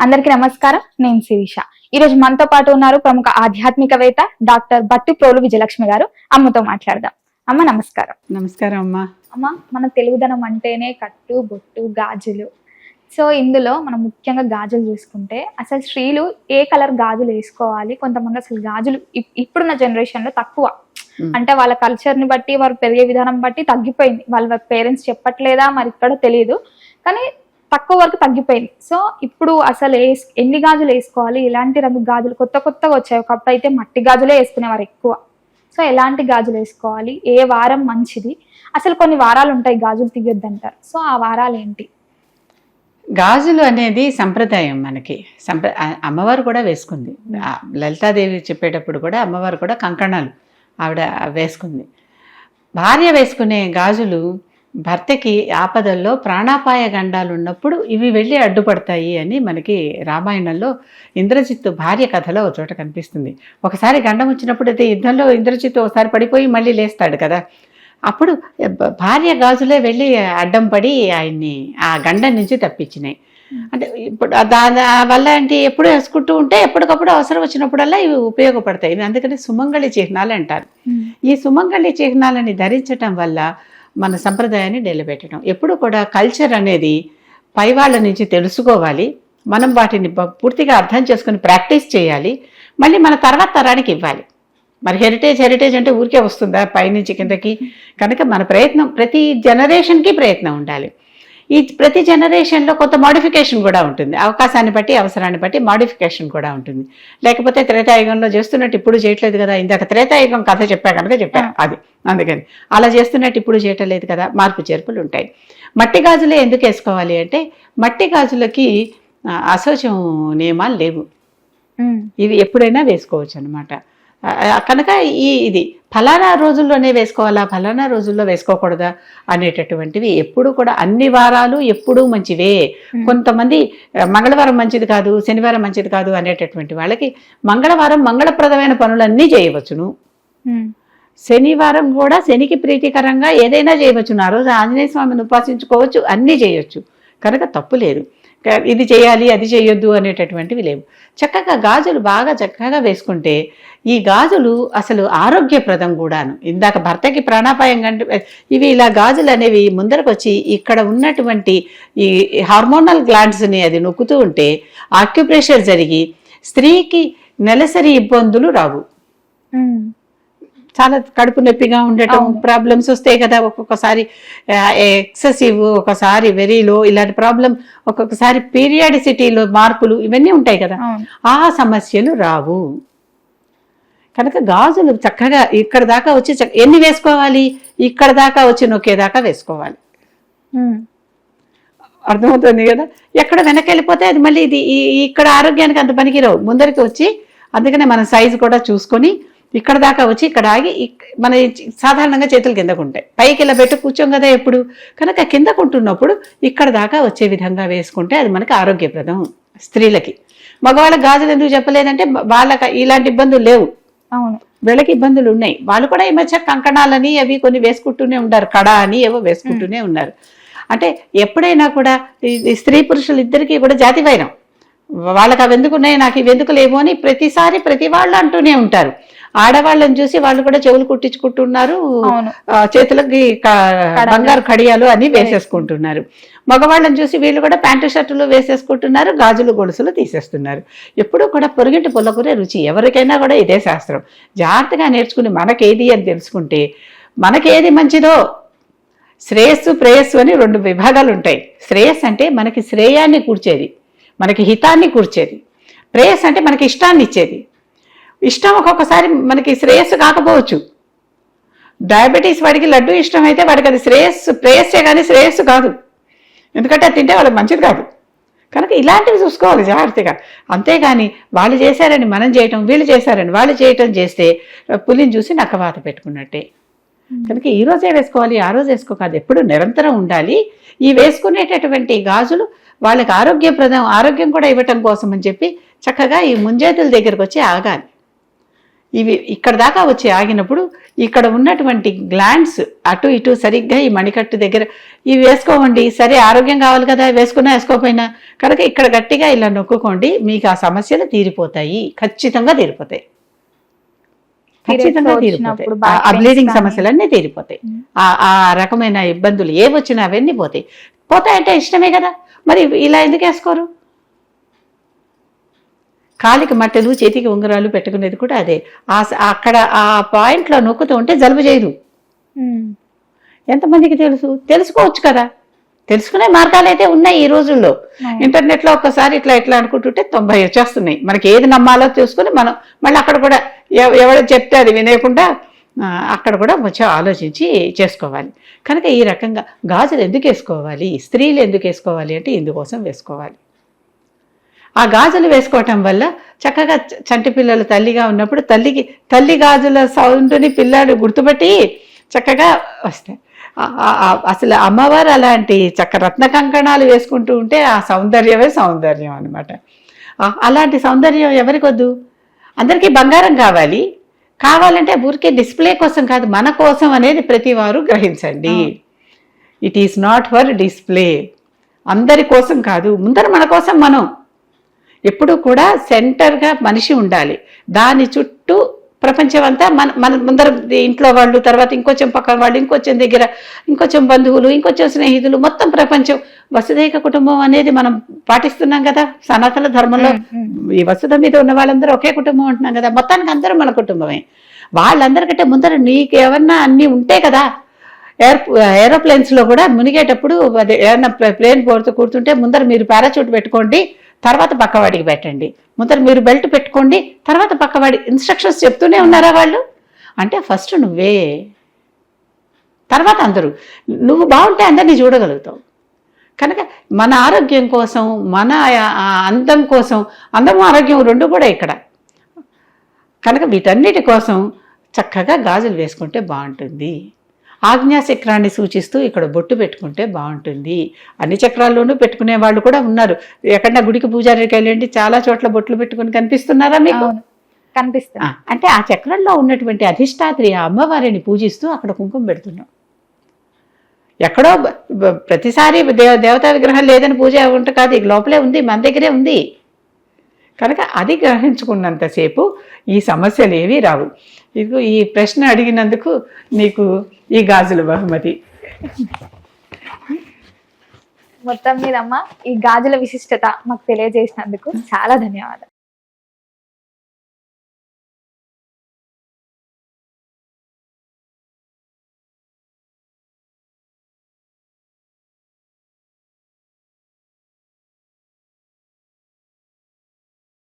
అందరికీ నమస్కారం. నేను శిరీష. ఈ రోజు మనతో పాటు ఉన్నారు ప్రముఖ ఆధ్యాత్మికవేత్త డాక్టర్ బట్టి ప్రోలు విజయలక్ష్మి గారు. అమ్మతో మాట్లాడదాం. అమ్మ నమస్కారం. నమస్కారం అమ్మా. అమ్మ మన తెలుగుదనం అంటేనే కట్టు బొట్టు గాజులు. సో ఇందులో మనం ముఖ్యంగా గాజులు చూసుకుంటే అసలు స్త్రీలు ఏ కలర్ గాజులు వేసుకోవాలి? కొంతమంది అసలు గాజులు ఇప్- ఇప్పుడున్న జనరేషన్లో తక్కువ. అంటే వాళ్ళ కల్చర్ని బట్టి వారు పెరిగే విధానం బట్టి తగ్గిపోయింది. వాళ్ళ పేరెంట్స్ చెప్పట్లేదా? మరి ఇక్కడ తెలియదు కానీ తక్కువ వరకు తగ్గిపోయింది. సో ఇప్పుడు అసలు ఎన్ని గాజులు వేసుకోవాలి? ఎలాంటి రంగు గాజులు? కొత్త కొత్తగా వచ్చాయి. ఒకప్పుడు అయితే మట్టి గాజులే వేసుకునేవారు ఎక్కువ. సో ఎలాంటి గాజులు వేసుకోవాలి? ఏ వారం మంచిది? అసలు కొన్ని వారాలు ఉంటాయి గాజులు తీయొద్దు అంటారు సో ఆ వారాలు ఏంటి? గాజులు అనేది సంప్రదాయం మనకి. సంప్ర అమ్మవారు కూడా వేసుకుంది. లలితాదేవి చెప్పేటప్పుడు కూడా అమ్మవారు కూడా కంకణాలు ఆవిడ వేసుకుంది. భార్య వేసుకునే గాజులు భర్తకి ఆపదల్లో ప్రాణాపాయ గండాలు ఉన్నప్పుడు ఇవి వెళ్ళి అడ్డుపడతాయి అని మనకి రామాయణంలో ఇంద్రజిత్తు భార్య కథలో ఒక చోట కనిపిస్తుంది. ఒకసారి గండం వచ్చినప్పుడు అయితే యుద్ధంలో ఇంద్రజిత్తు ఒకసారి పడిపోయి మళ్ళీ లేస్తాడు కదా. అప్పుడు భార్య గాజులే వెళ్ళి అడ్డం పడి ఆయన్ని ఆ గండం నుంచి తప్పించినాయి. అంటే ఇప్పుడు దాని వల్ల ఏంటి ఎప్పుడు వేసుకుంటూ ఉంటే ఎప్పటికప్పుడు అవసరం వచ్చినప్పుడల్లా ఇవి ఉపయోగపడతాయి. అందుకని సుమంగళి చిహ్నాలు అంటారు. ఈ సుమంగళి చిహ్నాలని ధరించటం వల్ల మన సంప్రదాయాన్ని నిలబెట్టడం. ఎప్పుడు కూడా కల్చర్ అనేది పై వాళ్ళ నుంచి తెలుసుకోవాలి. మనం వాటిని పూర్తిగా అర్థం చేసుకుని ప్రాక్టీస్ చేయాలి. మళ్ళీ మన తర్వాత తరానికి ఇవ్వాలి. మరి హెరిటేజ్ హెరిటేజ్ అంటే ఊరికే వస్తుందా? పైనుంచి కిందకి. కనుక మన ప్రయత్నం ప్రతి జనరేషన్కి ప్రయత్నం ఉండాలి. ఈ ప్రతి జనరేషన్లో కొంత మోడిఫికేషన్ కూడా ఉంటుంది. అవకాశాన్ని బట్టి అవసరాన్ని బట్టి మోడిఫికేషన్ కూడా ఉంటుంది. లేకపోతే త్రేతాయుగంలో చేస్తున్నట్టు ఇప్పుడు చేయట్లేదు కదా ఇందాక త్రేతాయుగం కథ చెప్పా కనుక చెప్పా అది అందుకని. అలా చేస్తున్నట్టు ఇప్పుడు చేయటం లేదు కదా మార్పు చేర్పులు ఉంటాయి. మట్టి గాజులే ఎందుకు వేసుకోవాలి అంటే మట్టి గాజులకి ఆ, అశోచం నియమాలు లేవు. ఇవి ఎప్పుడైనా వేసుకోవచ్చు అనమాట కనుక ఈ ఇది ఫలానా రోజుల్లోనే వేసుకోవాలా? ఫలానా రోజుల్లో వేసుకోకూడదా? అనేటటువంటివి ఎప్పుడు కూడా అన్ని వారాలు ఎప్పుడూ మంచివే. కొంతమంది మంగళవారం మంచిది కాదు శనివారం మంచిది కాదు అనేటటువంటి వాళ్ళకి మంగళవారం మంగళప్రదమైన పనులన్నీ చేయవచ్చును. శనివారం కూడా శనికి ప్రీతికరంగా ఏదైనా చేయవచ్చును. ఆ రోజు ఆంజనేయ స్వామిని ఉపాసించుకోవచ్చు అన్నీ చేయొచ్చు. కనుక తప్పు లేదు. ఇది చేయాలి అది చేయొద్దు అనేటటువంటివి లేవు. చక్కగా గాజులు బాగా చక్కగా వేసుకుంటే ఈ గాజులు అసలు ఆరోగ్యప్రదం కూడాను. ఇందాక భర్తకి ప్రాణాపాయం కంటే ఇవి ఇలా గాజులు అనేవి ముందరకు వచ్చి ఇక్కడ ఉన్నటువంటి ఈ హార్మోనల్ గ్లాండ్స్ని అది నొక్కుతూ ఉంటే ఆక్యుప్రెషర్ జరిగి స్త్రీకి నెలసరి ఇబ్బందులు రావు. చాలా కడుపు నొప్పిగా ఉండటం. ప్రాబ్లమ్స్ వస్తాయి కదా. ఒక్కొక్కసారి ఎక్సెసివ్ ఒకసారి వెరీ లో ఇలాంటి ప్రాబ్లం ఒక్కొక్కసారి పీరియాడిసిటీలో మార్పులు ఇవన్నీ ఉంటాయి కదా. ఆ సమస్యలు రావు. కనుక గాజులు చక్కగా ఇక్కడ దాకా వచ్చి ఎన్ని వేసుకోవాలి? ఇక్కడ దాకా వచ్చి నొక్కేదాకా వేసుకోవాలి. అర్థమవుతుంది కదా? ఎక్కడ వెనక్కి వెళ్ళిపోతే అది మళ్ళీ ఇది ఇక్కడ ఆరోగ్యానికి అంత పనికిరావు. ముందరికి వచ్చి అందుకనే మన సైజు కూడా చూసుకొని ఇక్కడ దాకా వచ్చి ఇక్కడ ఆగి మన సాధారణంగా చేతులు కిందకు ఉంటాయి. పైకి ఇలా పెట్టి కూర్చోం కదా ఎప్పుడు? కనుక కిందకు ఉంటున్నప్పుడు ఇక్కడ దాకా వచ్చే విధంగా వేసుకుంటే అది మనకి ఆరోగ్యప్రదం స్త్రీలకి. మగవాళ్ళకి గాజులు ఎందుకు చెప్పలేదంటే వాళ్ళకి ఇలాంటి ఇబ్బందులు లేవు. అవును. వీళ్ళకి ఇబ్బందులు ఉన్నాయి. వాళ్ళు కూడా ఈ మధ్య కంకణాలని అవి కొన్ని వేసుకుంటూనే ఉంటారు కడ అని ఏవో వేసుకుంటూనే ఉన్నారు. అంటే ఎప్పుడైనా కూడా స్త్రీ పురుషులు ఇద్దరికీ కూడా జాతి వైరం. వాళ్ళకి అవి ఎందుకు ఉన్నాయి? నాకు ఇవి ఎందుకు లేవు అని ప్రతిసారి ప్రతి వాళ్ళు అంటూనే ఉంటారు. ఆడవాళ్ళని చూసి వాళ్ళు కూడా చెవులు కుట్టించుకుంటున్నారు. చేతులకి. బంగారు కడియాలు అని వేసేసుకుంటున్నారు. మగవాళ్ళని చూసి వీళ్ళు కూడా ప్యాంటు షర్టులు వేసేసుకుంటున్నారు గాజులు గొలుసులు తీసేస్తున్నారు. ఎప్పుడూ కూడా పొరుగింటి పుల్లకూరే రుచి ఎవరికైనా కూడా ఇదే శాస్త్రం. జాగ్రత్తగా నేర్చుకుని మనకేది అని తెలుసుకుంటే మనకేది మంచిదో? శ్రేయస్సు ప్రేయస్సు అని రెండు విభాగాలు ఉంటాయి. శ్రేయస్సు అంటే మనకి శ్రేయాన్ని కూర్చేది మనకి హితాన్ని కూర్చేది. ప్రేయస్ అంటే మనకి ఇష్టాన్ని ఇచ్చేది. ఇష్టం ఒక్కొక్కసారి మనకి శ్రేయస్సు కాకపోవచ్చు. డయాబెటీస్ వాడికి లడ్డు ఇష్టం అయితే వాడికి అది శ్రేయస్సు ప్రేయస్సే కానీ శ్రేయస్సు కాదు. ఎందుకంటే అది తింటే వాళ్ళకి మంచిది కాదు. కనుక ఇలాంటివి చూసుకోవాలి జాగ్రత్తగా. అంతేగాని వాళ్ళు చేశారని మనం చేయటం వీళ్ళు చేశారని వాళ్ళు చేయటం చేస్తే పులిని చూసి నక్కవాత పెట్టుకున్నట్టే. కనుక ఈ రోజే వేసుకోవాలి ఆ రోజు వేసుకోకాదు ఎప్పుడు నిరంతరం ఉండాలి. ఈ వేసుకునేటటువంటి గాజులు వాళ్ళకి ఆరోగ్యప్రదం ఆరోగ్యం కూడా ఇవ్వటం కోసం అని చెప్పి చక్కగా ఈ ముంజేతుల దగ్గరకు వచ్చి ఆగాలి. ఇవి ఇక్కడ దాకా వచ్చి ఆగినప్పుడు ఇక్కడ ఉన్నటువంటి గ్లాండ్స్ అటు ఇటు సరిగ్గా ఈ మణికట్టు దగ్గర ఇవి వేసుకోమండి సరే ఆరోగ్యం కావాలి కదా వేసుకున్నా వేసుకోకపోయినా. కనుక ఇక్కడ గట్టిగా ఇలా నొక్కుకోండి. మీకు ఆ సమస్యలు తీరిపోతాయి. ఖచ్చితంగా తీరిపోతాయి. ఖచ్చితంగా తీరిపోతాయి. ఆ బ్లీడింగ్ సమస్యలన్నీ తీరిపోతాయి. ఆ ఆ రకమైన ఇబ్బందులు ఏ వచ్చినా అవన్నీ పోతాయి. పోతాయంటే ఇష్టమే కదా. మరి ఇలా ఎందుకు వేసుకోరు? కాలికి మట్టెలు చేతికి ఉంగరాలు పెట్టుకునేది కూడా అదే. ఆ అక్కడ ఆ పాయింట్లో నొక్కుతూ ఉంటే జలుబు చేయదు. ఎంతమందికి తెలుసు? తెలుసుకోవచ్చు కదా. తెలుసుకునే మార్గాలు అయితే ఉన్నాయి ఈ రోజుల్లో. అవును. ఇంటర్నెట్లో ఒక్కసారి ఇట్లా ఇట్లా అనుకుంటుంటే తొంభై వచ్చేస్తున్నాయి. మనకి ఏది నమ్మాలో చూసుకుని మనం మళ్ళీ అక్కడ కూడా ఎవ- ఎవరు చెప్తే అది వినేయకుండా అక్కడ కూడా కొంచెం ఆలోచించి చేసుకోవాలి. కనుక ఈ రకంగా గాజులు ఎందుకు వేసుకోవాలి? స్త్రీలు ఎందుకు వేసుకోవాలి అంటే ఇందుకోసం వేసుకోవాలి. ఆ గాజులు వేసుకోవటం వల్ల చక్కగా చంటి పిల్లలు తల్లిగా ఉన్నప్పుడు తల్లికి తల్లి గాజుల సౌండ్ని పిల్లాడు గుర్తుపట్టి చక్కగా వస్తాయి అసలు అమ్మవారు అలాంటి చక్క రత్న కంకణాలు వేసుకుంటూ ఉంటే ఆ సౌందర్యమే సౌందర్యం అనమాట అలాంటి సౌందర్యం ఎవరికి వద్దు? అందరికీ బంగారం కావాలి. కావాలంటే ఊరికే డిస్ప్లే కోసం కాదు మన కోసం అనేది ప్రతి వారు గ్రహించండి it is not for display అందరి కోసం కాదు ముందర మన కోసం మనం. ఎప్పుడు కూడా సెంటర్గా మనిషి ఉండాలి. దాని చుట్టూ ప్రపంచం అంతా మన మన ముందర ఇంట్లో వాళ్ళు తర్వాత ఇంకొంచెం పక్కన వాళ్ళు ఇంకొంచెం దగ్గర ఇంకొంచెం బంధువులు ఇంకొంచెం స్నేహితులు మొత్తం ప్రపంచం. వసుదైక కుటుంబం అనేది మనం పాటిస్తున్నాం కదా సనాతన ధర్మంలో ఈ వసుధ మీద ఉన్న వాళ్ళందరూ ఒకే కుటుంబం ఉంటున్నాం కదా మొత్తానికి అందరూ మన కుటుంబమే. వాళ్ళందరికంటే ముందర నీకు ఏమన్నా అన్నీ ఉంటే కదా ఎయిర్ ఏరోప్లేన్స్లో కూడా మునిగేటప్పుడు అదే ఏమన్నా ప్లేన్ పోరుతూ కూర్చుంటే ముందర మీరు పారాచూట్ పెట్టుకోండి తర్వాత పక్కవాడికి పెట్టండి. ముందర మీరు బెల్ట్ పెట్టుకోండి. తర్వాత పక్కవాడి ఇన్స్ట్రక్షన్స్ చెప్తూనే ఉన్నారా వాళ్ళు? అంటే ఫస్ట్ నువ్వే. తర్వాత అందరూ. నువ్వు బాగుంటే అందరినీ చూడగలుగుతావు. కనుక మన ఆరోగ్యం కోసం మన అందం కోసం అందం ఆరోగ్యం రెండు కూడా ఇక్కడ. కనుక వీటన్నిటి కోసం చక్కగా గాజులు వేసుకుంటే బాగుంటుంది. ఆజ్ఞా చక్రాన్ని సూచిస్తూ ఇక్కడ బొట్టు పెట్టుకుంటే బాగుంటుంది. అన్ని చక్రాల్లోనూ పెట్టుకునే వాళ్ళు కూడా ఉన్నారు. ఎక్కడన్నా గుడికి పూజారికి వెళ్ళండి చాలా చోట్ల బొట్లు పెట్టుకుని కనిపిస్తున్నారా మీకు? ఆ, అంటే ఆ చక్రంలో ఉన్నటువంటి అధిష్టాత్రి ఆ అమ్మవారిని పూజిస్తూ అక్కడ కుంకుమ పెడుతున్నాం. ఎక్కడో ప్రతిసారి దేవ దేవతా విగ్రహం లేదని పూజ ఉంట కాదు లోపలే ఉంది మన దగ్గరే ఉంది. కనుక అది గ్రహించుకున్నంతసేపు ఈ సమస్యలు ఏవి రావు. ఇదిగో ఈ ప్రశ్న అడిగినందుకు నీకు ఈ గాజుల బహుమతి. మొత్తం మీద అమ్మ ఈ గాజుల విశిష్టత మాకు తెలియజేసినందుకు చాలా ధన్యవాదాలు.